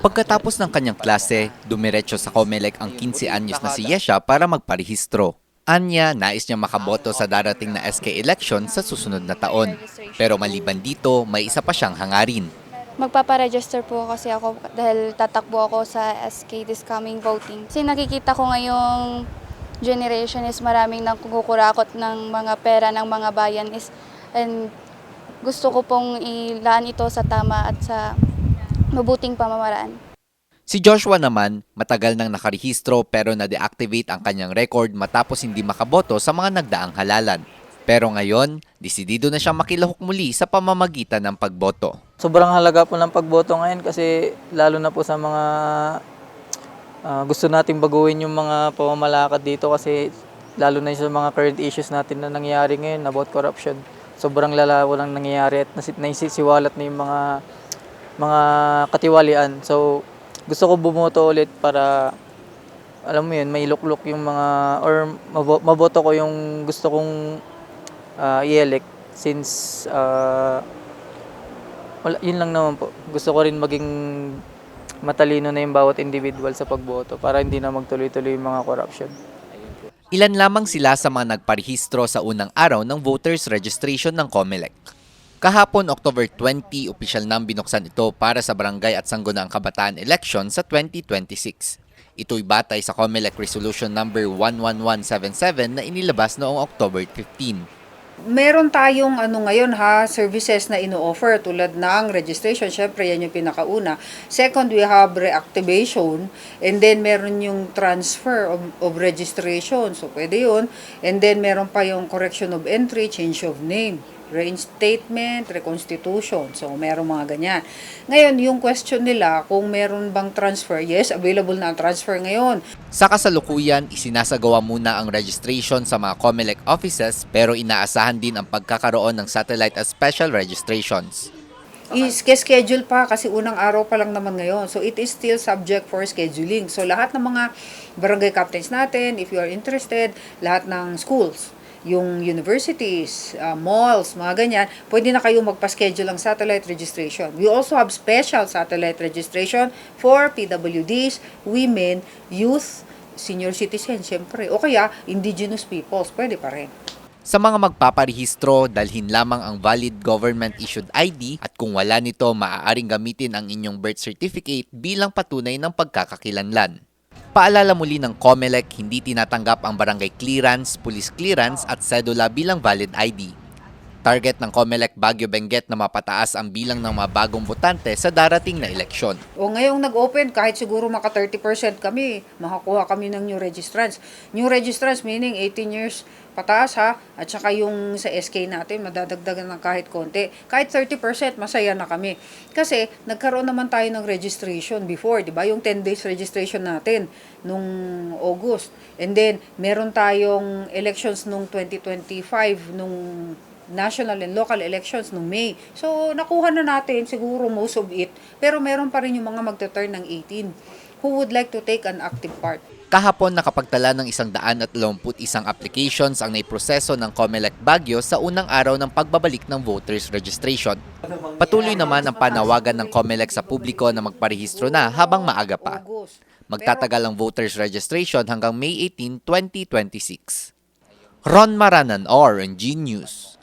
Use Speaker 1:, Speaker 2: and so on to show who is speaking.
Speaker 1: Pagkatapos ng kanyang klase, dumiretso sa Comelec ang 15 anyos na si Yesha para magparehistro. Anya, nais niya makaboto sa darating na SK election sa susunod na taon. Pero maliban dito, may isa pa siyang hangarin.
Speaker 2: Magpaparegister po kasi ako dahil tatakbo ako sa SK this coming voting. Kasi nakikita ko ngayong generation is maraming nang kukurakot ng mga pera ng mga bayan is and gusto ko pong ilaan ito sa tama at sa mabuting pamamaraan.
Speaker 1: Si Joshua naman, matagal nang nakarehistro pero na-deactivate ang kanyang record matapos hindi makaboto sa mga nagdaang halalan. Pero ngayon, desidido na siyang makilahok muli sa pamamagitan ng pagboto.
Speaker 3: Sobrang halaga po ng pagboto ngayon kasi lalo na po sa mga ah, gusto nating baguhin yung mga pamamalakad dito kasi lalo na sa mga current issues natin na nangyayari ngayon about corruption. Sobrang lala walang nangyayari at nasi- naisisiwalat na yung mga mga katiwalian. So gusto ko bumoto ulit para alam mo yun, may luklok yung mga or mabo- maboto ko yung gusto kong ah, i-elect since ah, wala, yun lang naman po. Gusto ko rin maging matalino na yung bawat individual sa pagboto para hindi na magtuloy-tuloy yung mga corruption.
Speaker 1: Ilan lamang sila sa mga nagparehistro sa unang araw ng voters registration ng COMELEC. Kahapon, October 20, opisyal nang binuksan ito para sa barangay at sangguniang kabataan election sa 2026. Ito'y batay sa COMELEC Resolution number 11177 na inilabas noong October 15.
Speaker 4: Meron tayong ano ngayon ha, services na ino-offer tulad ng registration, syempre yan yung pinakauna. Second, we have reactivation and then meron yung transfer of, of registration. So pwede yun. And then meron pa yung correction of entry, change of name, reinstatement, reconstitution. So meron mga ganyan. Ngayon, yung question nila kung meron bang transfer, yes, available na ang transfer ngayon.
Speaker 1: Sa kasalukuyan, isinasagawa muna ang registration sa mga COMELEC offices pero inaasahan din ang pagkakaroon ng satellite at special registrations.
Speaker 4: I-schedule pa kasi unang araw pa lang naman ngayon. So it is still subject for scheduling. So lahat ng mga barangay captains natin, if you are interested, lahat ng schools, yung universities, uh, malls, mga ganyan, pwede na kayo magpa-schedule ng satellite registration. We also have special satellite registration for PWDs, women, youth, senior citizens, syempre. O kaya, indigenous peoples, pwede pa rin.
Speaker 1: Sa mga magpaparehistro, dalhin lamang ang valid government-issued ID at kung wala nito, maaaring gamitin ang inyong birth certificate bilang patunay ng pagkakakilanlan. Paalala muli ng COMELEC, hindi tinatanggap ang barangay clearance, police clearance at sedula bilang valid ID. Target ng COMELEC Baguio Benguet na mapataas ang bilang ng mga bagong botante sa darating na eleksyon.
Speaker 4: O ngayong nag-open, kahit siguro maka 30% kami, makakuha kami ng new registrants. New registrants meaning 18 years pataas ha, at saka yung sa SK natin, madadagdagan ng kahit konti. Kahit 30%, masaya na kami. Kasi nagkaroon naman tayo ng registration before, di ba? Yung 10 days registration natin nung August. And then, meron tayong elections nung 2025, nung national and local elections nung May. So, nakuha na natin siguro most of it. Pero meron pa rin yung mga magta-turn ng 18 who would like to take an active part.
Speaker 1: Kahapon nakapagtala ng isang daan at isang applications ang naiproseso ng COMELEC Baguio sa unang araw ng pagbabalik ng voters registration. Patuloy naman ang panawagan ng COMELEC sa publiko na magparehistro na habang maaga pa. Magtatagal ang voters registration hanggang May 18, 2026. Ron Maranan, RNG News.